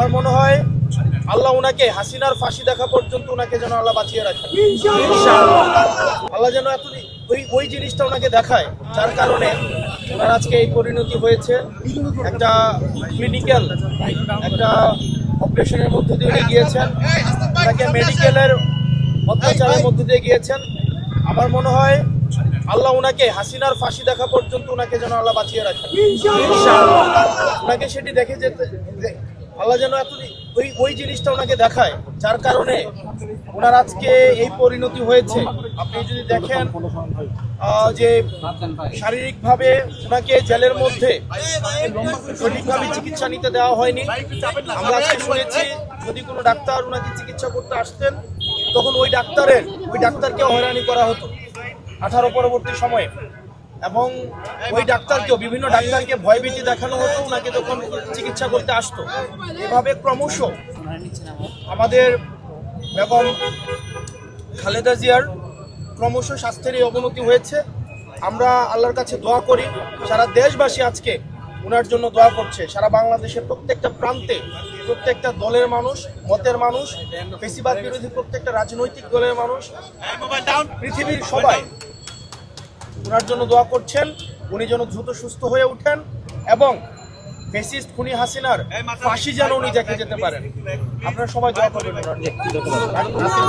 আমার মনে হয় আল্লাহ ওনাকে হাসিনার ফাঁসি দেখা পর্যন্ত ওনাকে যেন আল্লাহ বাঁচিয়ে রাখে। আল্লাহ যেন এত ওই ওই জিনিসটা ওনাকে দেখায় যার কারণে ওনার আজকে এই পরিণতি হয়েছে। একটা ক্লিনিক্যাল একটা অপারেশনের মধ্যে দিয়ে গিয়েছেন। তাকে মেডিকেলের অত্যাচারের মধ্যে দিয়ে গিয়েছেন। আমার মনে হয় আল্লাহ ওনাকে হাসিনার ফাঁসি দেখা পর্যন্ত ওনাকে যেন আল্লাহ বাঁচিয়ে রাখে। ওনাকে সেটি দেখে যেতে আল্লাহ যেন এত ওই ওই জিনিসটা ওনাকে দেখায়, যার কারণে ওনার আজকে এই পরিণতি হয়েছে। আপনি যদি দেখেন যে শারীরিকভাবে ওনাকে জেলের মধ্যে সঠিকভাবে চিকিৎসা নিতে দেওয়া হয়নি। আমরা আজকে শুনেছি, যদি কোনো ডাক্তার ওনাকে চিকিৎসা করতে আসতেন, তখন ওই ডাক্তারের ওই ডাক্তারকে হয়রানি করা হতো। আঠারো পরবর্তী সময়ে। এবং ওই ডাক্তারকেও, বিভিন্ন ডাক্তারকে ভয়ভীতি দেখানো হতো, ওনাকে যখন চিকিৎসা করতে আসতো। এভাবে ক্রমশ আমাদের বেগম খালেদা জিয়ার ক্রমশ স্বাস্থ্যের এই অবনতি হয়েছে। আমরা আল্লাহর কাছে দোয়া করি, সারা দেশবাসী আজকে ওনার জন্য দোয়া করছে। সারা বাংলাদেশের প্রত্যেকটা প্রান্তে প্রত্যেকটা দলের মানুষ, মতের মানুষ বেশিরভাগ বিরোধী প্রত্যেকটা রাজনৈতিক দলের মানুষ, পৃথিবীর সবাই ওনার জন্য দোয়া করছেন উনি যেন দ্রুত সুস্থ হয়ে উঠেন এবং ফেসিস্ট খুনি হাসিনার ফাঁসি যেন উনি দেখে যেতে পারেন। আপনারা সবাই দোয়া করবেন ওনার জন্য।